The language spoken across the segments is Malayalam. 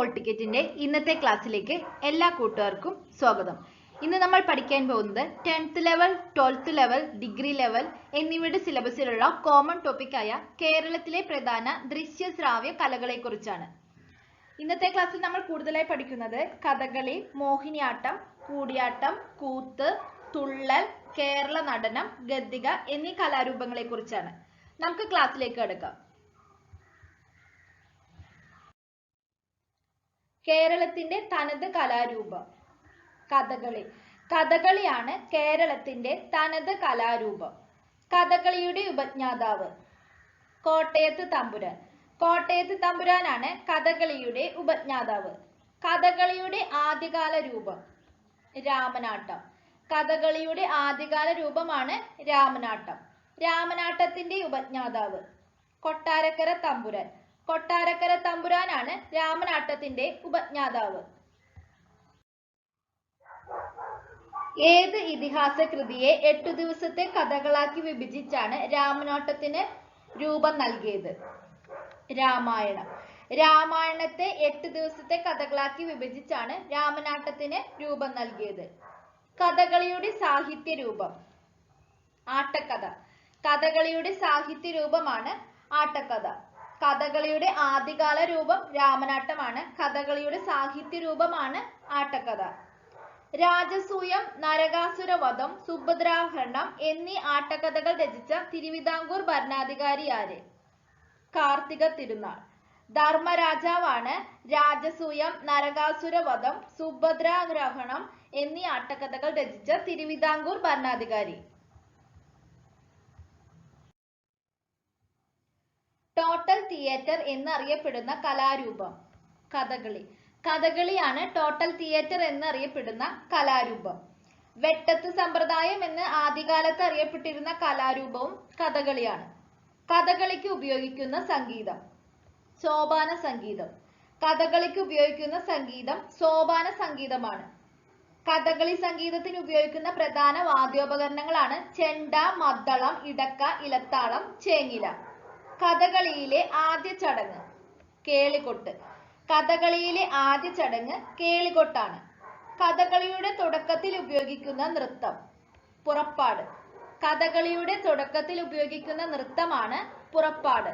ഹോൾ ടിക്കറ്റിന്റെ ഇന്നത്തെ ക്ലാസ്സിലേക്ക് എല്ലാ കൂട്ടുകാർക്കും സ്വാഗതം. ഇന്ന് നമ്മൾ പഠിക്കാൻ പോകുന്നത് tenth level twelfth level degree level എന്നിവയുടെ സിലബസിലുള്ള കോമൺ ടോപ്പിക്കായ കേരളത്തിലെ പ്രധാന ദൃശ്യ ശ്രാവ്യ കലകളെക്കുറിച്ചാണ്. ഇന്നത്തെ ക്ലാസ്സിൽ നമ്മൾ കൂടുതലായി പഠിക്കുന്നത് കഥകളി മോഹിനിയാട്ടം കൂടിയാട്ടം കൂത്ത് തുള്ളൽ കേരള നടനം ഗദ്ദിക എന്നീ കലാരൂപങ്ങളെ കുറിച്ചാണ് നമുക്ക് ക്ലാസ്സിലേക്ക് കടക്കാം. കേരളത്തിന്റെ തനത് കലാരൂപം. കഥകളി. കഥകളിയാണ് കേരളത്തിന്റെ തനത് കലാരൂപം. കഥകളിയുടെ ഉപജ്ഞാതാവ്. കോട്ടയത്ത് തമ്പുരാൻ. കോട്ടയത്ത് തമ്പുരാനാണ് കഥകളിയുടെ ഉപജ്ഞാതാവ്. കഥകളിയുടെ ആദ്യകാല രൂപം രാമനാട്ടം. കഥകളിയുടെ ആദ്യകാല രൂപമാണ് രാമനാട്ടം. രാമനാട്ടത്തിന്റെ ഉപജ്ഞാതാവ്. കൊട്ടാരക്കര തമ്പുരാൻ. കൊട്ടാരക്കര തമ്പുരാനാണ് രാമനാട്ടത്തിന്റെ ഉപജ്ഞാതാവ്. ഏത് ഇതിഹാസ കൃതിയെ എട്ടു ദിവസത്തെ കഥകളാക്കി വിഭജിച്ചാണ് രാമനോട്ടത്തിന് രൂപം നൽകിയത്? രാമായണം. രാമായണത്തെ എട്ട് ദിവസത്തെ കഥകളാക്കി വിഭജിച്ചാണ് രാമനാട്ടത്തിന് രൂപം നൽകിയത്. കഥകളിയുടെ സാഹിത്യ രൂപം ആട്ടക്കഥ. കഥകളിയുടെ സാഹിത്യ രൂപമാണ് ആട്ടക്കഥ. കഥകളിയുടെ ആദ്യകാല രൂപം രാമനാട്ടമാണ്. കഥകളിയുടെ സാഹിത്യ രൂപമാണ് ആട്ടക്കഥ. രാജസൂയം നരകാസുരവധം സുഭദ്രാഹരണം എന്നീ ആട്ടക്കഥകൾ രചിച്ച തിരുവിതാംകൂർ ഭരണാധികാരി ആര്? കാർത്തിക തിരുനാൾ. ധർമ്മരാജാവാണ് രാജസൂയം നരകാസുരവധം സുഭദ്രാഗ്രഹണം എന്നീ ആട്ടക്കഥകൾ രചിച്ച തിരുവിതാംകൂർ ഭരണാധികാരി. ടോട്ടൽ തിയേറ്റർ എന്നറിയപ്പെടുന്ന കലാരൂപം. കഥകളി. കഥകളിയാണ് ടോട്ടൽ തിയേറ്റർ എന്നറിയപ്പെടുന്ന കലാരൂപം. വെട്ടത്ത് സമ്പ്രദായം എന്ന് ആദ്യകാലത്ത് അറിയപ്പെട്ടിരുന്ന കലാരൂപവും കഥകളിയാണ്. കഥകളിക്ക് ഉപയോഗിക്കുന്ന സംഗീതം. സോപാന സംഗീതം. കഥകളിക്ക് ഉപയോഗിക്കുന്ന സംഗീതം സോപാന സംഗീതമാണ്. കഥകളി സംഗീതത്തിന് ഉപയോഗിക്കുന്ന പ്രധാന വാദ്യോപകരണങ്ങളാണ് ചെണ്ട മദ്ദളം ഇടക്ക ഇലത്താളം ചേങ്ങില. കഥകളിയിലെ ആദ്യ ചടങ്ങ് കേളികൊട്ട്. കഥകളിയിലെ ആദ്യ ചടങ്ങ് കേളികൊട്ടാണ്. കഥകളിയുടെ തുടക്കത്തിൽ ഉപയോഗിക്കുന്ന നൃത്തം പുറപ്പാട്. കഥകളിയുടെ തുടക്കത്തിൽ ഉപയോഗിക്കുന്ന നൃത്തമാണ് പുറപ്പാട്.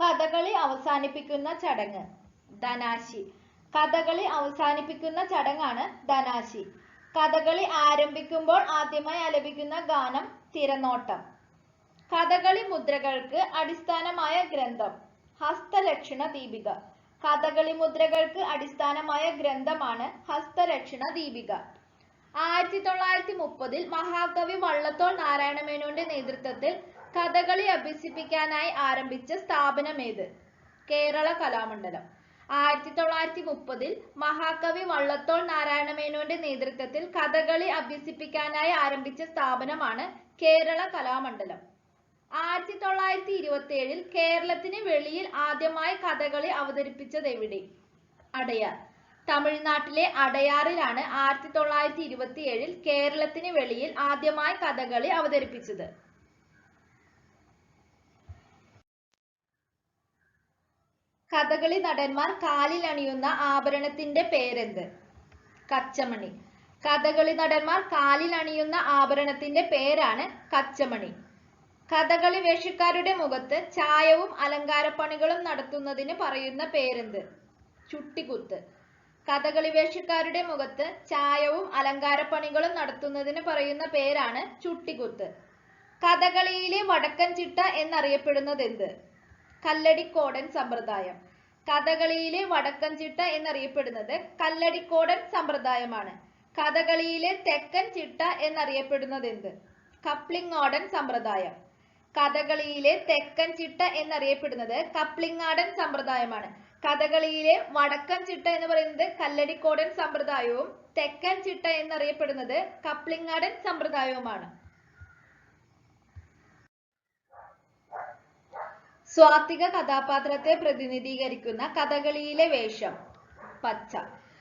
കഥകളി അവസാനിപ്പിക്കുന്ന ചടങ്ങ് ധനാശി. കഥകളി അവസാനിപ്പിക്കുന്ന ചടങ്ങാണ് ധനാശി. കഥകളി ആരംഭിക്കുമ്പോൾ ആദ്യമായി ആലപിക്കുന്ന ഗാനം തിരനോട്ടം. കഥകളി മുദ്രകൾക്ക് അടിസ്ഥാനമായ ഗ്രന്ഥം ഹസ്തലക്ഷണ ദീപിക. കഥകളി മുദ്രകൾക്ക് അടിസ്ഥാനമായ ഗ്രന്ഥമാണ് ഹസ്തലക്ഷണ ദീപിക. ആയിരത്തി തൊള്ളായിരത്തി മുപ്പതിൽ മഹാകവി വള്ളത്തോൾ നാരായണമേനോന്റെ നേതൃത്വത്തിൽ കഥകളി അഭ്യസിപ്പിക്കാനായി ആരംഭിച്ച സ്ഥാപനമേത്? കേരള കലാമണ്ഡലം. ആയിരത്തി തൊള്ളായിരത്തി മുപ്പതിൽ മഹാകവി വള്ളത്തോൾ നാരായണമേനോന്റെ നേതൃത്വത്തിൽ കഥകളി അഭ്യസിപ്പിക്കാനായി ആരംഭിച്ച സ്ഥാപനമാണ് കേരള കലാമണ്ഡലം. ആയിരത്തി തൊള്ളായിരത്തി ഇരുപത്തി ഏഴിൽ കേരളത്തിന് വെളിയിൽ ആദ്യമായി കഥകളി അവതരിപ്പിച്ചത് എവിടെ അടയാർ. തമിഴ്നാട്ടിലെ അടയാറിലാണ് ആയിരത്തി തൊള്ളായിരത്തി ഇരുപത്തി ഏഴിൽ കേരളത്തിന് വെളിയിൽ ആദ്യമായി കഥകളി അവതരിപ്പിച്ചത്. കഥകളി നടന്മാർ കാലിൽ അണിയുന്ന ആഭരണത്തിന്റെ പേരെന്ത്? കച്ചമണി. കഥകളി നടന്മാർ കാലിൽ അണിയുന്ന ആഭരണത്തിന്റെ പേരാണ് കച്ചമണി. കഥകളി വേഷക്കാരുടെ മുഖത്ത് ചായവും അലങ്കാരപ്പണികളും നടത്തുന്നതിന് പറയുന്ന പേരെന്ത്? ചുട്ടികുത്ത് കഥകളി വേഷക്കാരുടെ മുഖത്ത് ചായവും അലങ്കാരപ്പണികളും നടത്തുന്നതിന് പറയുന്ന പേരാണ് ചുട്ടികുത്ത് കഥകളിയിലെ വടക്കൻ ചിട്ട എന്നറിയപ്പെടുന്നത് എന്ത് കല്ലടിക്കോടൻ സമ്പ്രദായം. കഥകളിയിലെ വടക്കൻ ചിട്ട എന്നറിയപ്പെടുന്നത് കല്ലടിക്കോടൻ സമ്പ്രദായമാണ്. കഥകളിയിലെ തെക്കൻ ചിട്ട എന്നറിയപ്പെടുന്നത് എന്ത്? കപ്ലിങ്ങോടൻ സമ്പ്രദായം. കഥകളിയിലെ തെക്കൻ ചിട്ട എന്നറിയപ്പെടുന്നത് കപ്ലിങ്ങാടൻ സമ്പ്രദായമാണ്. കഥകളിയിലെ വടക്കൻ ചിട്ട എന്ന് പറയുന്നത് കല്ലടിക്കോടൻ സമ്പ്രദായവും തെക്കൻ ചിട്ട എന്നറിയപ്പെടുന്നത് കപ്ലിങ്ങാടൻ സമ്പ്രദായവുമാണ്. സ്വാത്തിക കഥാപാത്രത്തെ പ്രതിനിധീകരിക്കുന്ന കഥകളിയിലെ വേഷം പച്ച.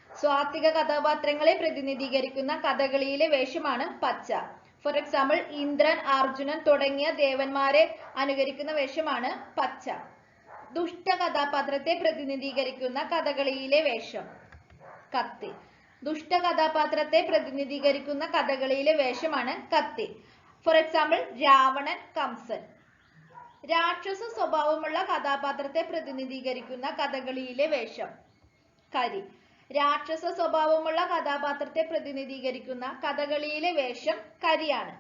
സ്വാത്തിക കഥാപാത്രങ്ങളെ പ്രതിനിധീകരിക്കുന്ന കഥകളിയിലെ വേഷമാണ് പച്ച. ഫോർ എക്സാമ്പിൾ ഇന്ദ്രൻ അർജുനൻ തുടങ്ങിയ ദേവന്മാരെ അനുകരിക്കുന്ന വേഷമാണ് പച്ച. ദുഷ്ട കഥാപാത്രത്തെ പ്രതിനിധീകരിക്കുന്ന കഥകളിയിലെ വേഷം കത്തി. ദുഷ്ട കഥാപാത്രത്തെ പ്രതിനിധീകരിക്കുന്ന കഥകളിയിലെ വേഷമാണ് കത്തി. For example Ravanan Kamsan. രാക്ഷസ സ്വഭാവമുള്ള കഥാപാത്രത്തെ പ്രതിനിധീകരിക്കുന്ന കഥകളിയിലെ വേഷം. കരി. രാക്ഷസ സ്വഭാവമുള്ള കഥാപാത്രത്തെ പ്രതിനിധീകരിക്കുന്ന കഥകളിയിലെ വേഷം കരിയാണ്.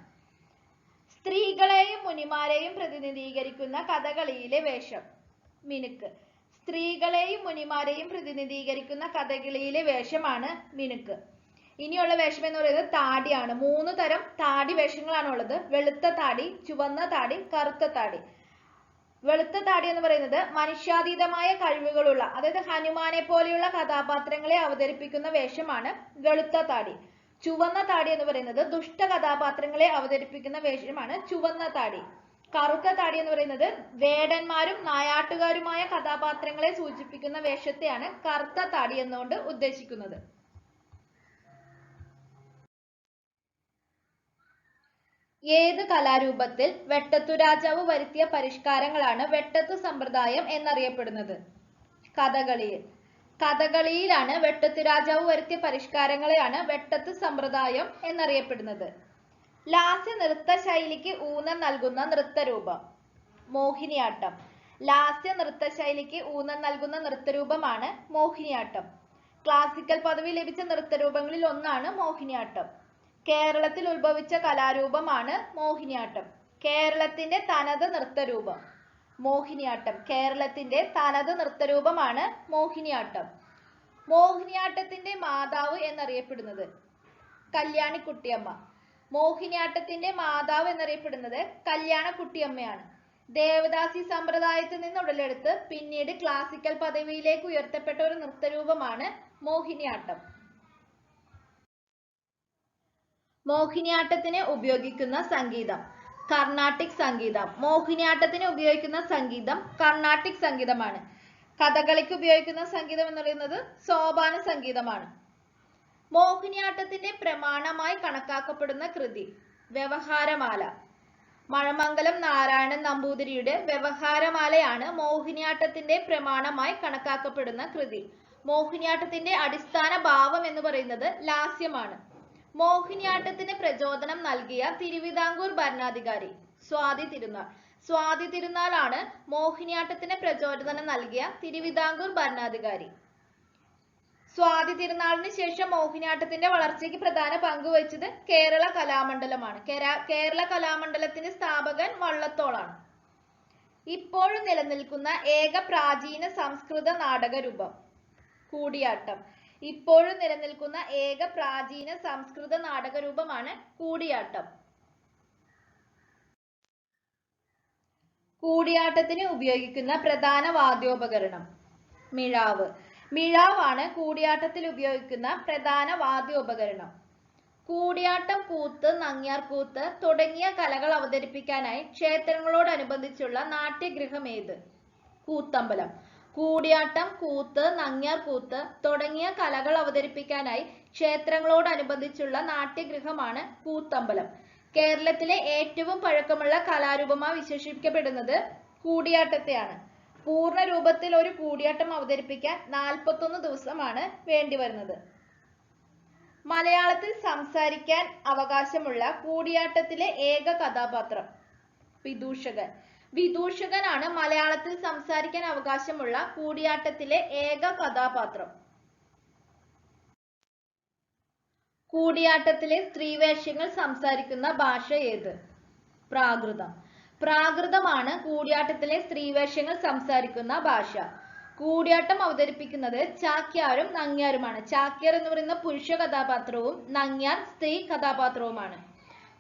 സ്ത്രീകളെയും മുനിമാരെയും പ്രതിനിധീകരിക്കുന്ന കഥകളിയിലെ വേഷം മിനുക്ക്. സ്ത്രീകളെയും മുനിമാരെയും പ്രതിനിധീകരിക്കുന്ന കഥകളിയിലെ വേഷമാണ് മിനുക്ക്. ഇനിയുള്ള വേഷം എന്ന് പറയുന്നത് താടിയാണ്. മൂന്ന് തരം താടി വേഷങ്ങളാണ് ഉള്ളത് വെളുത്ത താടി ചുവന്ന താടി കറുത്ത താടി. വെളുത്ത താടി എന്ന് പറയുന്നത് മനുഷ്യാതീതമായ കഴിവുകളുള്ള അതായത് ഹനുമാനെ പോലെയുള്ള കഥാപാത്രങ്ങളെ അവതരിപ്പിക്കുന്ന വേഷമാണ് വെളുത്ത താടി. ചുവന്ന താടി എന്ന് പറയുന്നത് ദുഷ്ട കഥാപാത്രങ്ങളെ അവതരിപ്പിക്കുന്ന വേഷമാണ് ചുവന്ന താടി. കറുത്ത താടി എന്ന് പറയുന്നത് വേടന്മാരും നായാട്ടുകാരുമായ കഥാപാത്രങ്ങളെ സൂചിപ്പിക്കുന്ന വേഷത്തെയാണ് കറുത്ത താടി എന്നുകൊണ്ട് ഉദ്ദേശിക്കുന്നത്. ഏത് കലാരൂപത്തിൽ വെട്ടത്തു രാജാവ് വരുത്തിയ പരിഷ്കാരങ്ങളാണ് വെട്ടത്തു സമ്പ്രദായം എന്നറിയപ്പെടുന്നത്? കഥകളിയിൽ. കഥകളിയിലാണ് വെട്ടത്തു രാജാവ് വരുത്തിയ പരിഷ്കാരങ്ങളെയാണ് വെട്ടത്തു സമ്പ്രദായം എന്നറിയപ്പെടുന്നത്. ലാസ്യ നൃത്ത ശൈലിക്ക് ഊന്നൽ നൽകുന്ന നൃത്തരൂപം. മോഹിനിയാട്ടം. ലാസ്യ നൃത്ത ശൈലിക്ക് ഊന്നൽ നൽകുന്ന നൃത്തരൂപമാണ് മോഹിനിയാട്ടം. ക്ലാസിക്കൽ പദവി ലഭിച്ച നൃത്തരൂപങ്ങളിൽ ഒന്നാണ് മോഹിനിയാട്ടം. കേരളത്തിൽ ഉത്ഭവിച്ച കലാരൂപമാണ് മോഹിനിയാട്ടം. കേരളത്തിന്റെ തനത് നൃത്തരൂപം. മോഹിനിയാട്ടം. കേരളത്തിന്റെ തനത് നൃത്തരൂപമാണ് മോഹിനിയാട്ടം. മോഹിനിയാട്ടത്തിന്റെ മാതാവ് എന്നറിയപ്പെടുന്നത് കല്യാണിക്കുട്ടിയമ്മ. മോഹിനിയാട്ടത്തിന്റെ മാതാവ് എന്നറിയപ്പെടുന്നത് കല്യാണക്കുട്ടിയമ്മയാണ്. ദേവദാസി സമ്പ്രദായത്തിൽ നിന്ന് ഉടലെടുത്ത് പിന്നീട് ക്ലാസിക്കൽ പദവിയിലേക്ക് ഉയർത്തപ്പെട്ട ഒരു നൃത്തരൂപമാണ് മോഹിനിയാട്ടം. മോഹിനിയാട്ടത്തിന് ഉപയോഗിക്കുന്ന സംഗീതം. കർണാട്ടിക് സംഗീതം. മോഹിനിയാട്ടത്തിന് ഉപയോഗിക്കുന്ന സംഗീതം കർണാട്ടിക് സംഗീതമാണ്. കഥകളിക്ക് ഉപയോഗിക്കുന്ന സംഗീതം എന്ന് പറയുന്നത് സോപാന സംഗീതമാണ്. മോഹിനിയാട്ടത്തിന്റെ പ്രമാണമായി കണക്കാക്കപ്പെടുന്ന കൃതി വ്യവഹാരമാല. മഴമംഗലം നാരായണൻ നമ്പൂതിരിയുടെ വ്യവഹാരമാലയാണ് മോഹിനിയാട്ടത്തിന്റെ പ്രമാണമായി കണക്കാക്കപ്പെടുന്ന കൃതി. മോഹിനിയാട്ടത്തിന്റെ അടിസ്ഥാന ഭാവം എന്ന് പറയുന്നത് ലാസ്യമാണ്. മോഹിനിയാട്ടത്തിന് പ്രചോദനം നൽകിയ തിരുവിതാംകൂർ ഭരണാധികാരി സ്വാതി തിരുനാൾ. സ്വാതി തിരുനാളാണ് മോഹിനിയാട്ടത്തിന് പ്രചോദനം നൽകിയ തിരുവിതാംകൂർ ഭരണാധികാരി. സ്വാതി തിരുനാളിന് ശേഷം മോഹിനിയാട്ടത്തിന്റെ വളർച്ചയ്ക്ക് പ്രധാന പങ്ക് വഹിച്ചത് കേരള കലാമണ്ഡലമാണ്. കേരള കലാമണ്ഡലത്തിന്റെ സ്ഥാപകൻ വള്ളത്തോളാണ്. ഇപ്പോഴും നിലനിൽക്കുന്ന ഏക പ്രാചീന സംസ്കൃത നാടകരൂപം കൂടിയാട്ടം. ഇപ്പോഴും നിലനിൽക്കുന്ന ഏക പ്രാചീന സംസ്കൃത നാടകരൂപമാണ് കൂടിയാട്ടം. കൂടിയാട്ടത്തിന് ഉപയോഗിക്കുന്ന പ്രധാന വാദ്യോപകരണം മിഴാവ്. മിഴാവാണ് കൂടിയാട്ടത്തിൽ ഉപയോഗിക്കുന്ന പ്രധാന വാദ്യോപകരണം. കൂടിയാട്ടം കൂത്ത് നങ്ങ്യാർകൂത്ത് തുടങ്ങിയ കലകൾ അവതരിപ്പിക്കാനായി ക്ഷേത്രങ്ങളോടനുബന്ധിച്ചുള്ള നാട്യഗൃഹം ഏത്? കൂത്തമ്പലം. കൂടിയാട്ടം കൂത്ത് നങ്ങ്യാർ കൂത്ത് തുടങ്ങിയ കലകൾ അവതരിപ്പിക്കാനായി ക്ഷേത്രങ്ങളോടനുബന്ധിച്ചുള്ള നാട്യഗൃഹമാണ് കൂത്തമ്പലം. കേരളത്തിലെ ഏറ്റവും പഴക്കമുള്ള കലാരൂപമായി വിശേഷിപ്പിക്കപ്പെടുന്നത് കൂടിയാട്ടത്തെയാണ്. പൂർണ രൂപത്തിൽ ഒരു കൂടിയാട്ടം അവതരിപ്പിക്കാൻ നാൽപ്പത്തൊന്ന് ദിവസമാണ് വേണ്ടിവരുന്നത്. മലയാളത്തിൽ സംസാരിക്കാൻ അവകാശമുള്ള കൂടിയാട്ടത്തിലെ ഏക കഥാപാത്രം വിദൂഷകൻ. വിദൂഷകനാണ് മലയാളത്തിൽ സംസാരിക്കാൻ അവകാശമുള്ള കൂടിയാട്ടത്തിലെ ഏക കഥാപാത്രം. കൂടിയാട്ടത്തിലെ സ്ത്രീവേഷ്യങ്ങൾ സംസാരിക്കുന്ന ഭാഷ ഏത്? പ്രാകൃതം. പ്രാകൃതമാണ് കൂടിയാട്ടത്തിലെ സ്ത്രീവേഷ്യങ്ങൾ സംസാരിക്കുന്ന ഭാഷ. കൂടിയാട്ടം അവതരിപ്പിക്കുന്നത് ചാക്യാരും നങ്ങ്യാരുമാണ് ചാക്യർ എന്ന് പറയുന്ന പുരുഷ കഥാപാത്രവും നങ്ങ്യാർ സ്ത്രീ കഥാപാത്രവുമാണ്.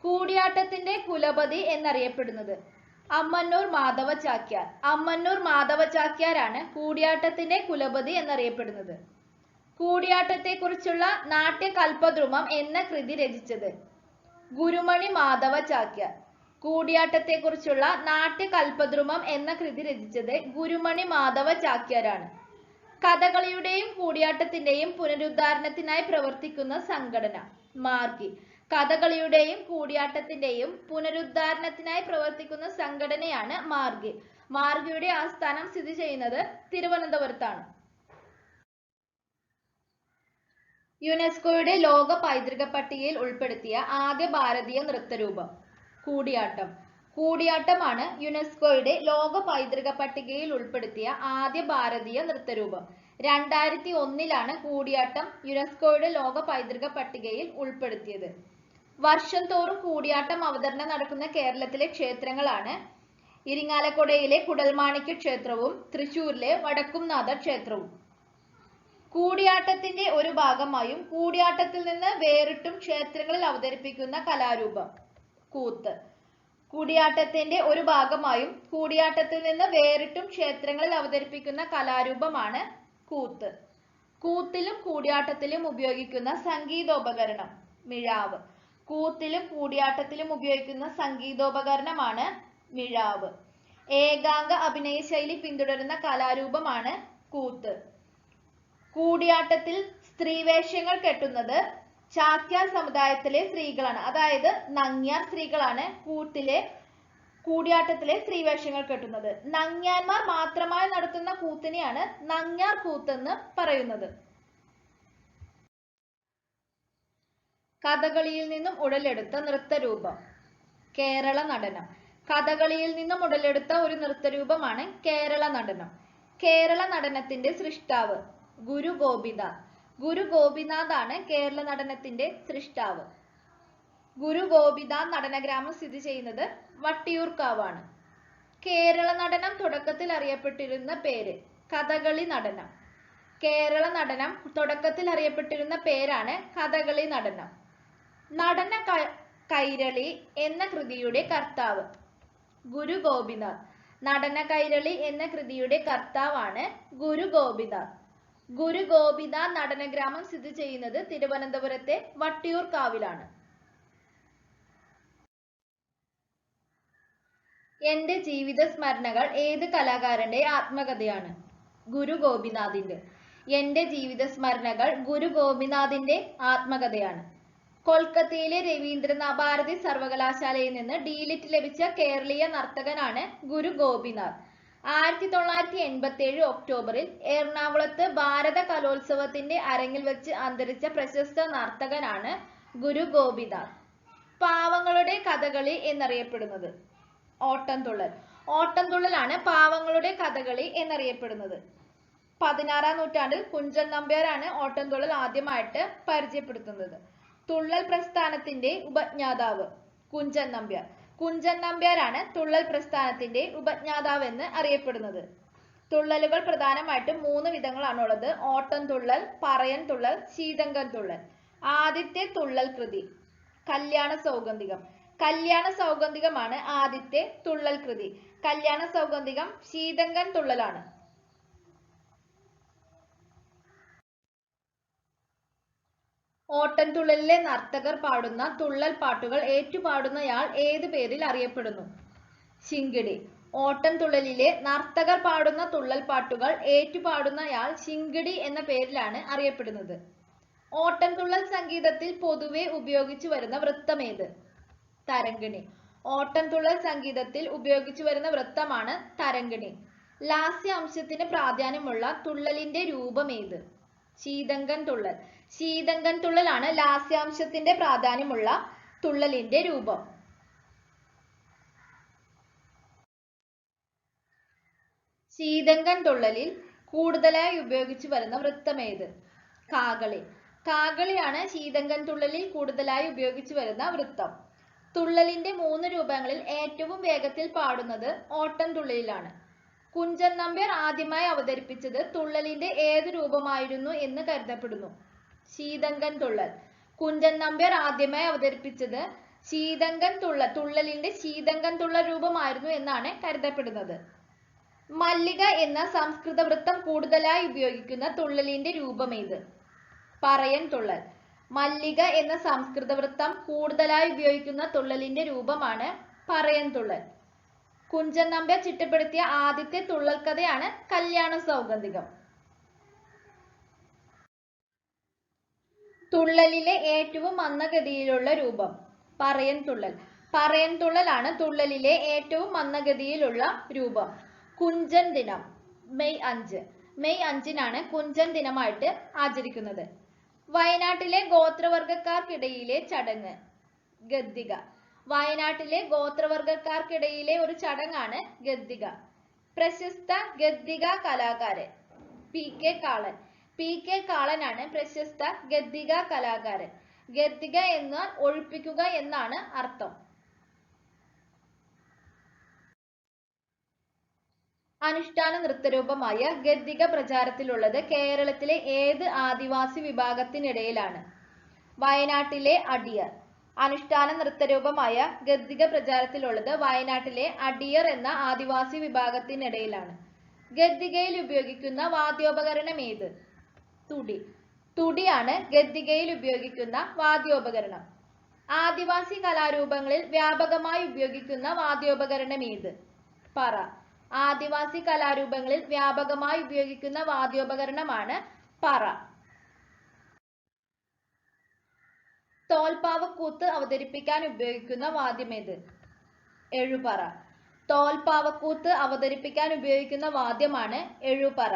കൂടിയാട്ടത്തിന്റെ കുലപതി എന്നറിയപ്പെടുന്നത്. അമ്മന്നൂർ മാധവ ചാക്യാർ അമ്മന്നൂർ മാധവ ചാക്യാരാണ് കൂടിയാട്ടത്തിന്റെ കുലപതി എന്നറിയപ്പെടുന്നത്. കൂടിയാട്ടത്തെക്കുറിച്ചുള്ള നാട്യകൽപദ്രുമം എന്ന കൃതി രചിച്ചത് ഗുരുമണി മാധവ ചാക്യാർ കൂടിയാട്ടത്തെക്കുറിച്ചുള്ള നാട്യകൽപദ്രുമം എന്ന കൃതി രചിച്ചത് ഗുരുമണി മാധവ ചാക്യാരാണ് കഥകളിയുടെയും കൂടിയാട്ടത്തിന്റെയും പുനരുദ്ധാരണത്തിനായി പ്രവർത്തിക്കുന്ന സംഘടന മാർഗി. കഥകളിയുടെയും കൂടിയാട്ടത്തിന്റെയും പുനരുദ്ധാരണത്തിനായി പ്രവർത്തിക്കുന്ന സംഘടനയാണ് മാർഗി. മാർഗിയുടെ ആസ്ഥാനം സ്ഥിതി ചെയ്യുന്നത് തിരുവനന്തപുരത്താണ്. യുനെസ്കോയുടെ ലോക പൈതൃക പട്ടികയിൽ ഉൾപ്പെടുത്തിയ ആദ്യ ഭാരതീയ നൃത്തരൂപം കൂടിയാട്ടം. കൂടിയാട്ടമാണ് യുനെസ്കോയുടെ ലോക പൈതൃക പട്ടികയിൽ ഉൾപ്പെടുത്തിയ ആദ്യ ഭാരതീയ നൃത്തരൂപം. രണ്ടായിരത്തി ഒന്നിലാണ് കൂടിയാട്ടം യുനെസ്കോയുടെ ലോക പൈതൃക പട്ടികയിൽ ഉൾപ്പെടുത്തിയത്. വർഷം തോറും കൂടിയാട്ടം അവതരണം നടക്കുന്ന കേരളത്തിലെ ക്ഷേത്രങ്ങളാണ്. ഇരിങ്ങാലക്കുടയിലെ കുടൽമാണിക്യ ക്ഷേത്രവും തൃശൂരിലെ വടക്കുംനാഥ ക്ഷേത്രവും. കൂടിയാട്ടത്തിന്റെ ഒരു ഭാഗമായും കൂടിയാട്ടത്തിൽ നിന്ന് വേറിട്ടും ക്ഷേത്രങ്ങളിൽ അവതരിപ്പിക്കുന്ന കലാരൂപം കൂത്ത്. കൂടിയാട്ടത്തിന്റെ ഒരു ഭാഗമായും കൂടിയാട്ടത്തിൽ നിന്ന് വേറിട്ടും ക്ഷേത്രങ്ങളിൽ അവതരിപ്പിക്കുന്ന കലാരൂപമാണ് കൂത്ത്. കൂത്തിലും കൂടിയാട്ടത്തിലും ഉപയോഗിക്കുന്ന സംഗീതോപകരണം മിഴാവ്. കൂത്തിലും കൂടിയാട്ടത്തിലും ഉപയോഗിക്കുന്ന സംഗീതോപകരണമാണ് മിഴാവ്. ഏകാംഗ അഭിനയ ശൈലി പിന്തുടരുന്ന കലാരൂപമാണ് കൂത്ത്. കൂടിയാട്ടത്തിൽ സ്ത്രീവേഷങ്ങൾ കെട്ടുന്നത് ചാക്യാർ സമുദായത്തിലെ സ്ത്രീകളാണ്. അതായത് നങ്ങ്യാർ സ്ത്രീകളാണ് കൂത്തിലെ കൂടിയാട്ടത്തിലെ സ്ത്രീവേഷങ്ങൾ കെട്ടുന്നത്. നങ്ങ്യാന്മാർ മാത്രമായി നടത്തുന്ന കൂത്തിനെയാണ് നങ്ങ്യാർ കൂത്തെന്ന് പറയുന്നത്. കഥകളിയിൽ നിന്നും ഉടലെടുത്ത നൃത്തരൂപം. കേരള നടനം. കഥകളിയിൽ നിന്നും ഉടലെടുത്ത ഒരു നൃത്തരൂപമാണ് കേരള നടനം. കേരള നടനത്തിന്റെ സൃഷ്ടാവ് ഗുരു ഗോപിനാഥ്. ഗുരു ഗോപിനാഥ് ആണ് കേരള നടനത്തിന്റെ സൃഷ്ടാവ്. ഗുരു ഗോപിനാഥ് നടനഗ്രാമം സ്ഥിതി ചെയ്യുന്നത് വട്ടിയൂർക്കാവാണ്. കേരള നടനം തുടക്കത്തിൽ അറിയപ്പെട്ടിരുന്ന പേര് കഥകളി നടനം. കേരള നടനം തുടക്കത്തിൽ അറിയപ്പെട്ടിരുന്ന പേരാണ് കഥകളി നടനം. നടന കൈരളി എന്ന കൃതിയുടെ കർത്താവ്. ഗുരു ഗോപിനാഥ്. നടന കൈരളി എന്ന കൃതിയുടെ കർത്താവാണ് ഗുരു ഗോപിനാഥ്. ഗുരു ഗോപിനാഥ് നടനഗ്രാമം സ്ഥിതി ചെയ്യുന്നത് തിരുവനന്തപുരത്തെ വട്ടിയൂർക്കാവിലാണ് എന്റെ ജീവിത സ്മരണകൾ ഏത് കലാകാരന്റെ ആത്മകഥയാണ്? ഗുരു ഗോപിനാഥിന്റെ. എന്റെ ജീവിത സ്മരണകൾ ഗുരു ഗോപിനാഥിന്റെ ആത്മകഥയാണ്. കൊൽക്കത്തയിലെ രവീന്ദ്രനാഥ ഭാരതി സർവകലാശാലയിൽ നിന്ന് ഡീലിറ്റ് ലഭിച്ച കേരളീയ നർത്തകനാണ് ഗുരു ഗോപിനാഥ്. ആയിരത്തി തൊള്ളായിരത്തി എൺപത്തി ഏഴ് ഒക്ടോബറിൽ എറണാകുളത്ത് ഭാരത കലോത്സവത്തിന്റെ അരങ്ങിൽ വെച്ച് അന്തരിച്ച പ്രശസ്ത നർത്തകനാണ് ഗുരു ഗോപിനാഥ്. പാവങ്ങളുടെ കഥകളി എന്നറിയപ്പെടുന്നത്. ഓട്ടംതുള്ളൽ ഓട്ടംതുള്ളലാണ് പാവങ്ങളുടെ കഥകളി എന്നറിയപ്പെടുന്നത്. പതിനാറാം നൂറ്റാണ്ടിൽ കുഞ്ചൻ നമ്പ്യാരാണ് ഓട്ടംതുള്ളൽ ആദ്യമായിട്ട് പരിചയപ്പെടുത്തുന്നത്. തുള്ളൽ പ്രസ്ഥാനത്തിന്റെ ഉപജ്ഞാതാവ് കുഞ്ചൻ നമ്പ്യാർ. കുഞ്ചൻ നമ്പ്യാരാണ് തുള്ളൽ പ്രസ്ഥാനത്തിന്റെ ഉപജ്ഞാതാവ് എന്ന് അറിയപ്പെടുന്നത്. തുള്ളലുകൾ പ്രധാനമായിട്ടും മൂന്ന് വിധങ്ങളാണുള്ളത്. ഓട്ടം തുള്ളൽ പറയൻ തുള്ളൽ ശീതങ്കൻ തുള്ളൽ. ആദ്യത്തെ തുള്ളൽ കൃതി കല്യാണ സൗഗന്ധികം. കല്യാണ സൗഗന്ധികമാണ് ആദ്യത്തെ തുള്ളൽ കൃതി. കല്യാണ സൗഗന്ധികം ശീതങ്കൻ തുള്ളലാണ്. ഓട്ടൻതുള്ളലിലെ നർത്തകർ പാടുന്ന തുള്ളൽ പാട്ടുകൾ ഏറ്റുപാടുന്നയാൾ ഏത് പേരിൽ അറിയപ്പെടുന്നു? ശിങ്കിടി. ഓട്ടൻതുള്ളലിലെ നർത്തകർ പാടുന്ന തുള്ളൽ പാട്ടുകൾ ഏറ്റുപാടുന്നയാൾ ശിങ്കിടി എന്ന പേരിലാണ് അറിയപ്പെടുന്നത്. ഓട്ടൻതുള്ളൽ സംഗീതത്തിൽ പൊതുവെ ഉപയോഗിച്ചു വരുന്ന വൃത്തമേത്? തരങ്കിണി ഓട്ടൻതുള്ളൽ സംഗീതത്തിൽ ഉപയോഗിച്ചു വരുന്ന വൃത്തമാണ് തരങ്കിണി ലാസ്യ അംശത്തിന് പ്രാധാന്യമുള്ള തുള്ളലിന്റെ രൂപമേത്? ശീതങ്കൻ തുള്ളൽ. ശീതങ്കൻ തുള്ളലാണ് ലാസ്യാംശത്തിന്റെ പ്രാധാന്യമുള്ള തുള്ളലിന്റെ രൂപം. ശീതങ്കൻ തുള്ളലിൽ കൂടുതലായി ഉപയോഗിച്ചു വരുന്ന വൃത്തമേത് കാകളി. കാകളിയാണ് ശീതങ്കൻ തുള്ളലിൽ കൂടുതലായി ഉപയോഗിച്ചു വരുന്ന വൃത്തം. തുള്ളലിന്റെ മൂന്ന് രൂപങ്ങളിൽ ഏറ്റവും വേഗത്തിൽ പാടുന്നത് ഓട്ടം തുള്ളലിലാണ്. കുഞ്ചൻ നമ്പ്യാർ ആദ്യമായി അവതരിപ്പിച്ചത് തുള്ളലിന്റെ ഏത് രൂപമായിരുന്നു എന്ന് കരുതപ്പെടുന്നു. ശീതങ്കൻ തുള്ളൽ. കുഞ്ചൻ നമ്പ്യാർ ആദ്യമായി അവതരിപ്പിച്ചത് ശീതങ്കൻ തുള്ളൽ തുള്ളലിന്റെ ശീതങ്കൻ തുള്ളൽ രൂപമായിരുന്നു എന്നാണ് കരുതപ്പെടുന്നത്. മല്ലിക എന്ന സംസ്കൃത വൃത്തം കൂടുതലായി ഉപയോഗിക്കുന്ന തുള്ളലിന്റെ രൂപമേത്? പറയൻ തുള്ളൽ. മല്ലിക എന്ന സംസ്കൃത വൃത്തം കൂടുതലായി ഉപയോഗിക്കുന്ന തുള്ളലിന്റെ രൂപമാണ് പറയൻ തുള്ളൽ. കുഞ്ചൻ നമ്പ്യാർ ചിട്ടപ്പെടുത്തിയ ആദ്യത്തെ തുള്ളൽ കഥയാണ് കല്യാണ സൗഗന്ധികം. തുള്ളലിലെ ഏറ്റവും മന്ദഗതിയിലുള്ള രൂപം പറയൻ തുള്ളൽ. പറയൻ തുള്ളലാണ് തുള്ളലിലെ ഏറ്റവും മന്ദഗതിയിലുള്ള രൂപം. കുഞ്ചൻ ദിനം മെയ് അഞ്ച്. മെയ് അഞ്ചിനാണ് കുഞ്ചൻ ദിനമായിട്ട് ആചരിക്കുന്നത്. വയനാട്ടിലെ ഗോത്രവർഗക്കാർക്കിടയിലെ ചടങ്ങ് ഗദ്ദിക. വയനാട്ടിലെ ഗോത്രവർഗക്കാർക്കിടയിലെ ഒരു ചടങ്ങാണ് ഗദ്ദിക. പ്രശസ്ത ഗദ്ദിക കലാകാരൻ P K Kalan. P K കാളനാണ് പ്രശസ്ത ഗദ്ദിക കലാകാരൻ. ഗദ്ദിക എന്നാൽ ഒഴിപ്പിക്കുക എന്നാണ് അർത്ഥം. അനുഷ്ഠാന നൃത്തരൂപമായ ഗദ്ദിക പ്രചാരത്തിലുള്ളത് കേരളത്തിലെ ഏത് ആദിവാസി വിഭാഗത്തിനിടയിലാണ്? വയനാട്ടിലെ അടിയർ അനുഷ്ഠാന നൃത്തരൂപമായ ഗദ്ദിക പ്രചാരത്തിലുള്ളത് വയനാട്ടിലെ അടിയർ എന്ന ആദിവാസി വിഭാഗത്തിനിടയിലാണ്. ഗദ്ദികയിൽ ഉപയോഗിക്കുന്ന വാദ്യോപകരണം ഏത്? തുടി. തുടിയാണ് ഗദ്ദികയിൽ ഉപയോഗിക്കുന്ന വാദ്യോപകരണം. ആദിവാസി കലാരൂപങ്ങളിൽ വ്യാപകമായി ഉപയോഗിക്കുന്ന വാദ്യോപകരണം ഏത്? പറ. ആദിവാസി കലാരൂപങ്ങളിൽ വ്യാപകമായി ഉപയോഗിക്കുന്ന വാദ്യോപകരണമാണ് പറ. തോൽപ്പാവക്കൂത്ത് അവതരിപ്പിക്കാൻ ഉപയോഗിക്കുന്ന വാദ്യം വാദ്യമേത് എഴുപറ. തോൽപാവക്കൂത്ത് അവതരിപ്പിക്കാൻ ഉപയോഗിക്കുന്ന വാദ്യമാണ് എഴുപറ.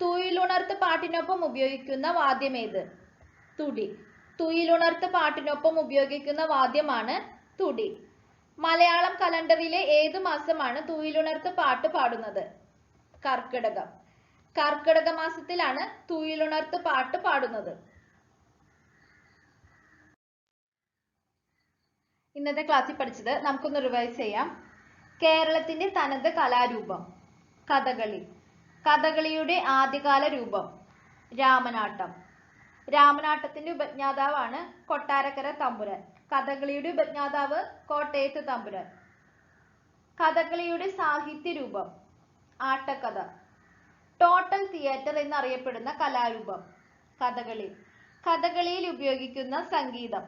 തുയിലുണർത്ത് പാട്ടിനൊപ്പം ഉപയോഗിക്കുന്ന വാദ്യം വാദ്യമേത് തുടി. തുയിലുണർത്ത് പാട്ടിനൊപ്പം ഉപയോഗിക്കുന്ന വാദ്യമാണ് തുടി. മലയാളം കലണ്ടറിലെ ഏതു മാസമാണ് തുയിലുണർത്ത് പാട്ട് പാടുന്നത്? കർക്കിടകം. കർക്കിടക മാസത്തിലാണ് തുയിലുണർത്ത് പാട്ട് പാടുന്നത്. ഇന്നത്തെ ക്ലാസ്സിൽ പഠിച്ചത് നമുക്കൊന്ന് റിവൈസ് ചെയ്യാം. കേരളത്തിന്റെ തനത് കലാരൂപം കഥകളി. കഥകളിയുടെ ആദ്യകാല രൂപം രാമനാട്ടം. രാമനാട്ടത്തിന്റെ ഉപജ്ഞാതാവാണ് കൊട്ടാരക്കര തമ്പുരൻ. കഥകളിയുടെ ഉപജ്ഞാതാവ് കോട്ടയത്ത് തമ്പുരൻ. കഥകളിയുടെ സാഹിത്യ രൂപം ആട്ടക്കഥ. ടോട്ടൽ തിയേറ്റർ എന്നറിയപ്പെടുന്ന കലാരൂപം കഥകളി. കഥകളിയിൽ ഉപയോഗിക്കുന്ന സംഗീതം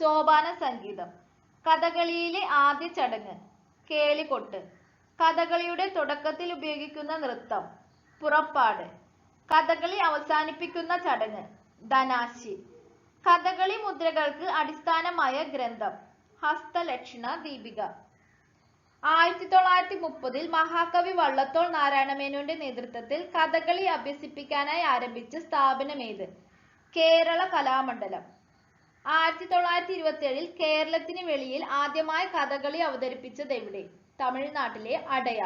സോപാന സംഗീതം കഥകളിയിലെ ആദ്യ ചടങ്ങ് കേളികൊട്ട്. കഥകളിയുടെ തുടക്കത്തിൽ ഉപയോഗിക്കുന്ന നൃത്തം പുറപ്പാട്. കഥകളി അവസാനിപ്പിക്കുന്ന ചടങ്ങ് ധനാശി. കഥകളി മുദ്രകൾക്ക് അടിസ്ഥാനമായ ഗ്രന്ഥം ഹസ്തലക്ഷണ ദീപിക. ആയിരത്തി തൊള്ളായിരത്തി മുപ്പതിൽ മഹാകവി വള്ളത്തോൾ നാരായണമേനോന്റെ നേതൃത്വത്തിൽ കഥകളി അഭ്യസിപ്പിക്കാനായി ആരംഭിച്ച സ്ഥാപനമേത്? കേരള കലാമണ്ഡലം. ആയിരത്തി തൊള്ളായിരത്തി ഇരുപത്തി ഏഴിൽ കേരളത്തിന് വെളിയിൽ ആദ്യമായി കഥകളി അവതരിപ്പിച്ചത് എവിടെ? തമിഴ്നാട്ടിലെ അടയ.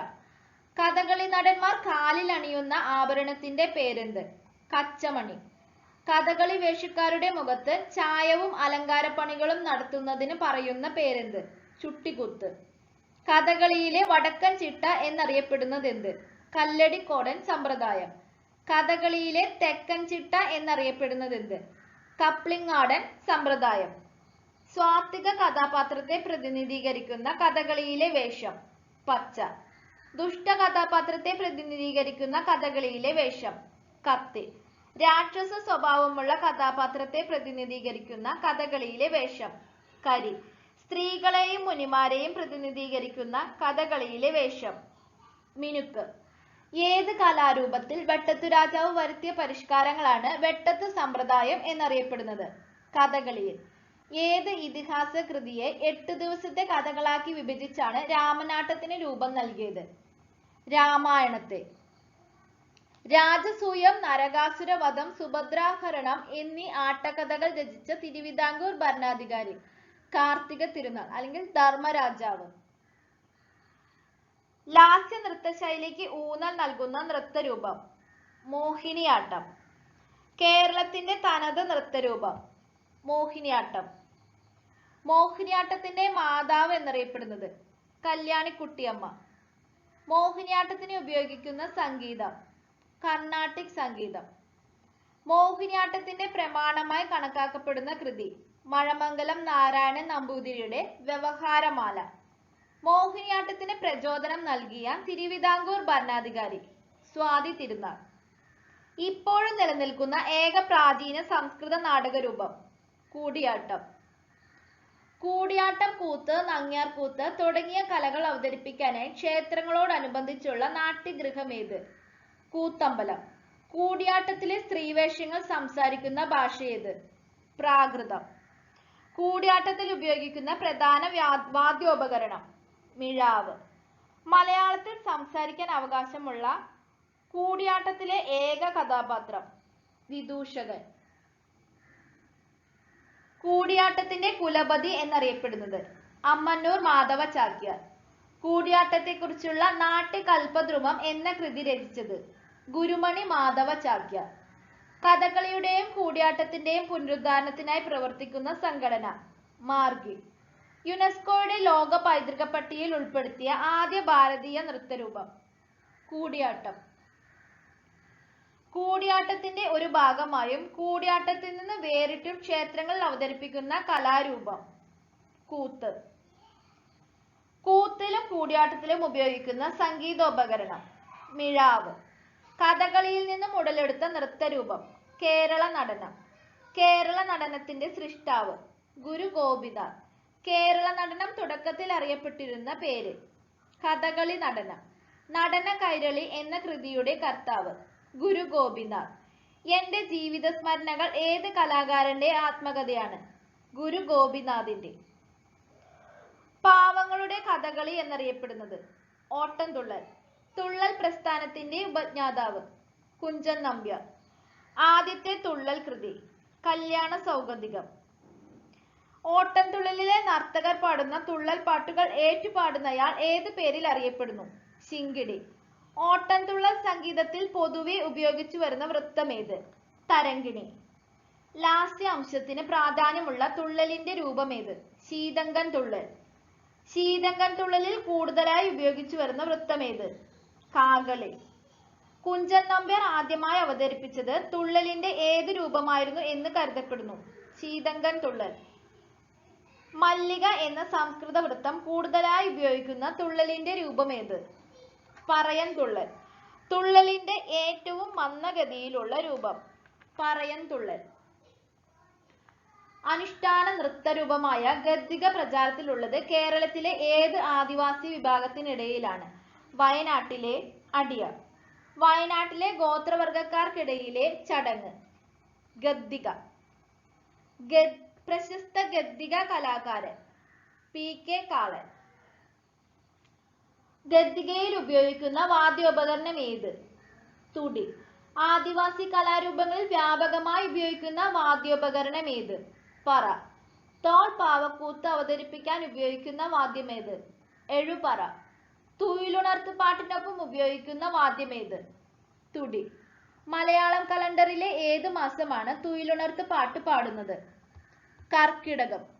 കഥകളി നടന്മാർ കാലിൽ അണിയുന്ന ആഭരണത്തിന്റെ പേരെന്ത്? കച്ചമണി. കഥകളി വേഷക്കാരുടെ മുഖത്ത് ചായവും അലങ്കാരപ്പണികളും നടത്തുന്നതിന് പറയുന്ന പേരെന്ത്? ചുട്ടികുത്ത് കഥകളിയിലെ വടക്കൻ ചിട്ട എന്നറിയപ്പെടുന്നത് എന്ത് കല്ലടിക്കോടൻ സമ്പ്രദായം. കഥകളിയിലെ തെക്കൻ ചിട്ട എന്നറിയപ്പെടുന്നത് എന്ത് കപ്ലിങ്ങാടൻ സമ്പ്രദായം. സ്വാത്വിക കഥാപാത്രത്തെ പ്രതിനിധീകരിക്കുന്ന കഥകളിയിലെ വേഷം പച്ച. ദുഷ്ട കഥാപാത്രത്തെ പ്രതിനിധീകരിക്കുന്ന കഥകളിയിലെ വേഷം കത്തി. രാക്ഷസ സ്വഭാവമുള്ള കഥാപാത്രത്തെ പ്രതിനിധീകരിക്കുന്ന കഥകളിയിലെ വേഷം കരി. സ്ത്രീകളെയും മുനിമാരെയും പ്രതിനിധീകരിക്കുന്ന കഥകളിയിലെ വേഷം മിനുക്ക്. ഏത് കലാരൂപത്തിൽ വെട്ടത്തു രാജാവ് വരുത്തിയ പരിഷ്കാരങ്ങളാണ് വെട്ടത്ത് സമ്പ്രദായം എന്നറിയപ്പെടുന്നത്? കഥകളിയിൽ. ഏത് ഇതിഹാസ കൃതിയെ എട്ട് ദിവസത്തെ കഥകളാക്കി വിഭജിച്ചാണ് രാമനാട്ടത്തിന് രൂപം നൽകിയത്? രാമായണത്തെ. രാജസൂയം നരകാസുരവധം സുഭദ്രാഹരണം എന്നീ ആട്ടക്കഥകൾ രചിച്ച തിരുവിതാംകൂർ ഭരണാധികാരി. കാർത്തിക തിരുനാൾ അല്ലെങ്കിൽ ധർമ്മരാജാവ്. ലാസ്യ നൃത്തശൈലിക്ക് ഊന്നൽ നൽകുന്ന നൃത്തരൂപം. മോഹിനിയാട്ടം. കേരളത്തിന്റെ തനത് നൃത്തരൂപം. മോഹിനിയാട്ടം. മോഹിനിയാട്ടത്തിന്റെ മാതാവ് എന്നറിയപ്പെടുന്നത് കല്യാണിക്കുട്ടിയമ്മ. മോഹിനിയാട്ടത്തിന് ഉപയോഗിക്കുന്ന സംഗീതം. കർണാട്ടിക് സംഗീതം. മോഹിനിയാട്ടത്തിന്റെ പ്രമാണമായി കണക്കാക്കപ്പെടുന്ന കൃതി മഴമംഗലം നാരായണൻ നമ്പൂതിരിയുടെ വ്യവഹാരമാല. മോഹിനിയാട്ടത്തിന് പ്രചോദനം നൽകിയ തിരുവിതാംകൂർ ഭരണാധികാരി സ്വാതി തിരുനാൾ. ഇപ്പോഴും നിലനിൽക്കുന്ന ഏക പ്രാചീന സംസ്കൃത നാടകരൂപം കൂടിയാട്ടം. കൂടിയാട്ടം കൂത്ത് നങ്ങ്യാർകൂത്ത് തുടങ്ങിയ കലകൾ അവതരിപ്പിക്കാനായി ക്ഷേത്രങ്ങളോടനുബന്ധിച്ചുള്ള നാട്യഗൃഹമേത് കൂത്തമ്പലം. കൂടിയാട്ടത്തിലെ സ്ത്രീവേഷങ്ങൾ സംസാരിക്കുന്ന ഭാഷ ഏത്? പ്രാകൃതം. കൂടിയാട്ടത്തിൽ ഉപയോഗിക്കുന്ന പ്രധാന വാദ്യോപകരണം മിഴാവ്. മലയാളത്തിൽ സംസാരിക്കാൻ അവകാശമുള്ള കൂടിയാട്ടത്തിലെ ഏക കഥാപാത്രം വിദൂഷകൻ. കൂടിയാട്ടത്തിന്റെ കുലപതി എന്നറിയപ്പെടുന്നത് അമ്മന്നൂർ മാധവ ചാക്യാർ കൂടിയാട്ടത്തെക്കുറിച്ചുള്ള നാട്യകൽപദ്രുമം എന്ന കൃതി രചിച്ചത് ഗുരുമണി മാധവ ചാക്യാർ കഥകളിയുടെയും കൂടിയാട്ടത്തിന്റെയും പുനരുദ്ധാരണത്തിനായി പ്രവർത്തിക്കുന്ന സംഘടന മാർഗി. യുനെസ്കോയുടെ ലോക പൈതൃക പട്ടികയിൽ ഉൾപ്പെടുത്തിയ ആദ്യ ഭാരതീയ നൃത്തരൂപം കൂടിയാട്ടം. കൂടിയാട്ടത്തിന്റെ ഒരു ഭാഗമായും കൂടിയാട്ടത്തിൽ നിന്ന് വേറിട്ടും ക്ഷേത്രങ്ങളിൽ അവതരിപ്പിക്കുന്ന കലാരൂപം കൂത്ത്. കൂത്തിലും കൂടിയാട്ടത്തിലും ഉപയോഗിക്കുന്ന സംഗീതോപകരണം മിഴാവ്. കഥകളിയിൽ നിന്നും ഉടലെടുത്ത നൃത്തരൂപം കേരള നടനം. കേരള നടനത്തിന്റെ സൃഷ്ടാവ് ഗുരു ഗോപിനാഥ്. കേരള നടനം തുടക്കത്തിൽ അറിയപ്പെട്ടിരുന്ന പേര്. കഥകളി നടനം. നടന കൈരളി എന്ന കൃതിയുടെ കർത്താവ് ഗുരു ഗോപിനാഥ്. എന്റെ ജീവിത സ്മരണകൾ ഏത് കലാകാരന്റെ ആത്മകഥയാണ്? ഗുരു ഗോപിനാഥിന്റെ. പാവങ്ങളുടെ കഥകളി എന്നറിയപ്പെടുന്നത് ഓട്ടംതുള്ളൽ തുള്ളൽ പ്രസ്ഥാനത്തിന്റെ ഉപജ്ഞാതാവ് കുഞ്ചൻ നമ്പ്യാർ. ആദ്യത്തെ തുള്ളൽ കൃതി കല്യാണ സൗഗന്ധികം. ഓട്ടംതുള്ളലിലെ നർത്തകർ പാടുന്ന തുള്ളൽ പാട്ടുകൾ ഏറ്റുപാടുന്നയാൾ ഏത് പേരിൽ അറിയപ്പെടുന്നു? ശിങ്കിടി. ഓട്ടംതുള്ളൽ സംഗീതത്തിൽ പൊതുവെ ഉപയോഗിച്ചു വരുന്ന വൃത്തമേത് തരങ്കിണി ലാസ്യ അംശത്തിന് പ്രാധാന്യമുള്ള തുള്ളലിന്റെ രൂപമേത് ശീതങ്കൻ തുള്ളൽ. ശീതങ്കൻ തുള്ളലിൽ കൂടുതലായി ഉപയോഗിച്ചു വരുന്ന വൃത്തമേത് കാകളി. കുഞ്ചൻ നമ്പ്യാർ ആദ്യമായി അവതരിപ്പിച്ചത് തുള്ളലിന്റെ ഏത് രൂപമായിരുന്നു എന്ന് കരുതപ്പെടുന്നു. ശീതങ്കൻ തുള്ളൽ. മല്ലിക എന്ന സംസ്കൃത വൃത്തം കൂടുതലായി ഉപയോഗിക്കുന്ന തുള്ളലിന്റെ രൂപമേത് പറയൻ തുള്ളൽ. തുള്ളലിന്റെ ഏറ്റവും മന്ദഗതിയിലുള്ള രൂപം. പറയൻ തുള്ളൽ. അനുഷ്ഠാന നൃത്തരൂപമായ ഗദ്ദിക പ്രചാരത്തിലുള്ളത് കേരളത്തിലെ ഏത് ആദിവാസി വിഭാഗത്തിനിടയിലാണ്? വയനാട്ടിലെ അടിയ വയനാട്ടിലെ ഗോത്രവർഗക്കാർക്കിടയിലെ ചടങ്ങ്. ഗദ്ദിക. ഗദ് പ്രശസ്ത ഗദ്ദിക കലാകാരൻ പി കെ കാളൻ. ഗദ്ദികയിൽ ഉപയോഗിക്കുന്ന വാദ്യോപകരണം ഏത്? തുടി. ആദിവാസി കലാരൂപങ്ങളിൽ വ്യാപകമായി ഉപയോഗിക്കുന്ന വാദ്യോപകരണം ഏത്? പറ. തോൾ പാവക്കൂത്ത് അവതരിപ്പിക്കാൻ ഉപയോഗിക്കുന്ന വാദ്യമേത് എഴുപറ. തൂയിലുണർത്ത് പാട്ടിനൊപ്പം ഉപയോഗിക്കുന്ന വാദ്യമേത് തുടി. മലയാളം കലണ്ടറിലെ ഏത് മാസമാണ് തുയിലുണർത്ത് പാട്ട് പാടുന്നത്? കർക്കിടകം.